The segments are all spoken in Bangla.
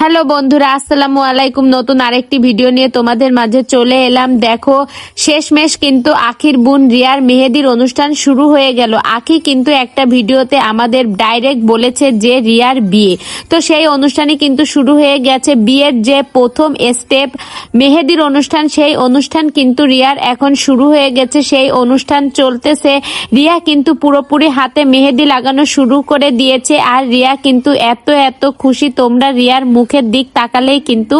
হ্যালো বন্ধুরা, আসসালামু আলাইকুম। নতুন আরেকটি ভিডিও নিয়ে তোমাদের মাঝে চলে এলাম। দেখো, শেষমেশ কিন্তু আখির বোন রিয়ার মেহেদির অনুষ্ঠান শুরু হয়ে গেল। আখি কিন্তু একটা ভিডিওতে আমাদের ডাইরেক্ট বলেছে যে রিয়ার বিয়ে। তো সেই অনুষ্ঠানই কিন্তু শুরু হয়ে গেছে। বিয়ের যে প্রথম স্টেপ মেহেদির অনুষ্ঠান, সেই অনুষ্ঠান কিন্তু রিয়ার এখন শুরু হয়ে গেছে। সেই অনুষ্ঠান চলতেছে। রিয়া কিন্তু পুরোপুরি হাতে মেহেদি লাগানো শুরু করে দিয়েছে। আর রিয়া কিন্তু এত এত খুশি তোমরা রিয়ার মুখের দিক তাকালেই কিন্তু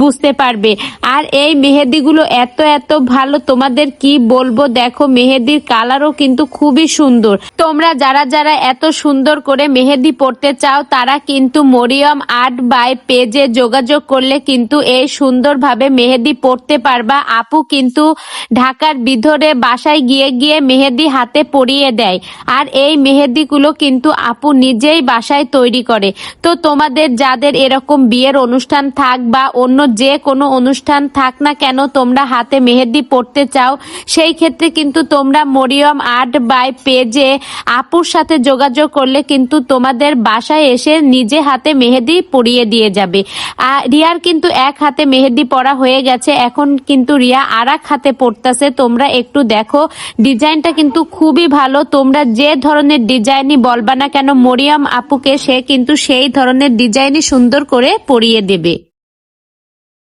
বুঝতে পারবে। আর এই মেহেদিগুলো এত এত ভালো, তোমাদের কি বলব? দেখো, মেহেদির কালারও কিন্তু খুবই সুন্দর। তোমরা যারা যারা এত সুন্দর করে মেহেদি পড়তে চাও, তারা কিন্তু মরিয়ম আর্ট বাই পেজে যোগাযোগ করলে কিন্তু এই সুন্দরভাবে মেহেদি পড়তে পারবা। আপু কিন্তু ঢাকার ভিতরে বাসায় গিয়ে গিয়ে মেহেদি হাতে পরিয়ে দেয়। আর এই মেহেদিগুলো কিন্তু আপু নিজেই বাসায় তৈরি করে। তো তোমাদের যাদের এরকম বিয়ের অনুষ্ঠান থাক বা অন্য যে কোনো অনুষ্ঠান থাক না কেন তোমরা হাতে মেহেদি পড়তে চাও, সেই ক্ষেত্রে কিন্তু তোমরা মরিয়ম আর্ট বাই পেজে আপুর সাথে যোগাযোগ করলে কিন্তু তোমাদের বাসায় এসে নিজে হাতে মেহেদি পরিয়ে দিয়ে যাবে। রিয়ার কিন্তু এক হাতে মেহেদি পরা হয়ে গেছে, এখন কিন্তু রিয়া আর এক হাতে পড়তেছে তোমরা একটু দেখো। ডিজাইনটা কিন্তু খুবই ভালো, তোমরা যে ধরনের ডিজাইনই বলবা না কেন, মরিয়ম আপুকে সে কিন্তু সেই ধরনের ডিজাইনই সুন্দর করে পরিয়ে দেবে।